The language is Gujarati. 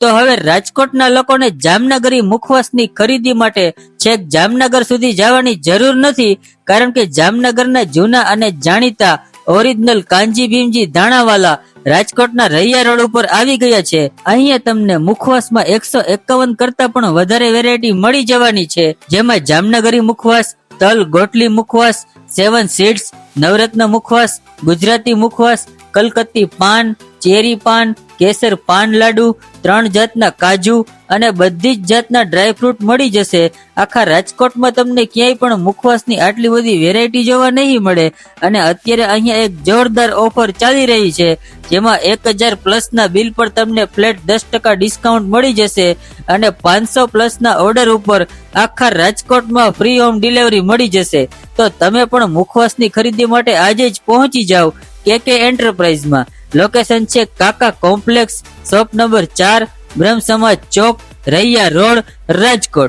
તો હવે રાજકોટના લોકોને જામનગરી મુખવાસની ખરીદી માટે છેક જામનગર સુધી જવાની જરૂર નથી, કારણ કે જામનગરના જૂના અને જાણીતા ઓરિજિનલ કાંજી ભીમજી ધાણાવાલા રાજકોટના રૈયા રોડ ઉપર આવી ગયા છે. અહીંયા તમને મુખવાસમાં એકસો એકાવન કરતા પણ વધારે વેરાયટી મળી જવાની છે. જેમાં જામનગરી મુખવાસ, તલ ગોટલી મુખવાસ, સેવન સીડ્સ, નવરત્ન મુખવાસ, ગુજરાતી મુખવાસ કલકત્તી પાન, ચેરી પાન, કેસર પાન લાડુ, ત્રણ જાતના કાજુ અને બધી જ જાતના ડ્રાયફ્રૂટ મળી જશે. આખા રાજકોટમાં તમને ક્યાંય પણ મુખવાસની આટલી બધી વેરાયટી જોવા નહીં મળે. અને અત્યારે અહીંયા એક જોરદાર ઓફર ચાલી રહી છે, જેમાં એક હજાર પ્લસના બિલ પર તમને ફ્લેટ દસ ટકા ડિસ્કાઉન્ટ મળી જશે અને પાંચસો પ્લસના ઓર્ડર ઉપર આખા રાજકોટમાં ફ્રી હોમ ડિલિવરી મળી જશે. તો તમે પણ મુખવાસની ખરીદી માટે આજે જ પહોંચી જાઓ. કે કે એન્ટરપ્રાઇઝમાં લોકેશન છે કાકા કોમ્પ્લેક્સ શોપ નંબર ચાર, બ્રહ્મ સમાજ ચોક, રૈયા રોડ, રાજકોટ.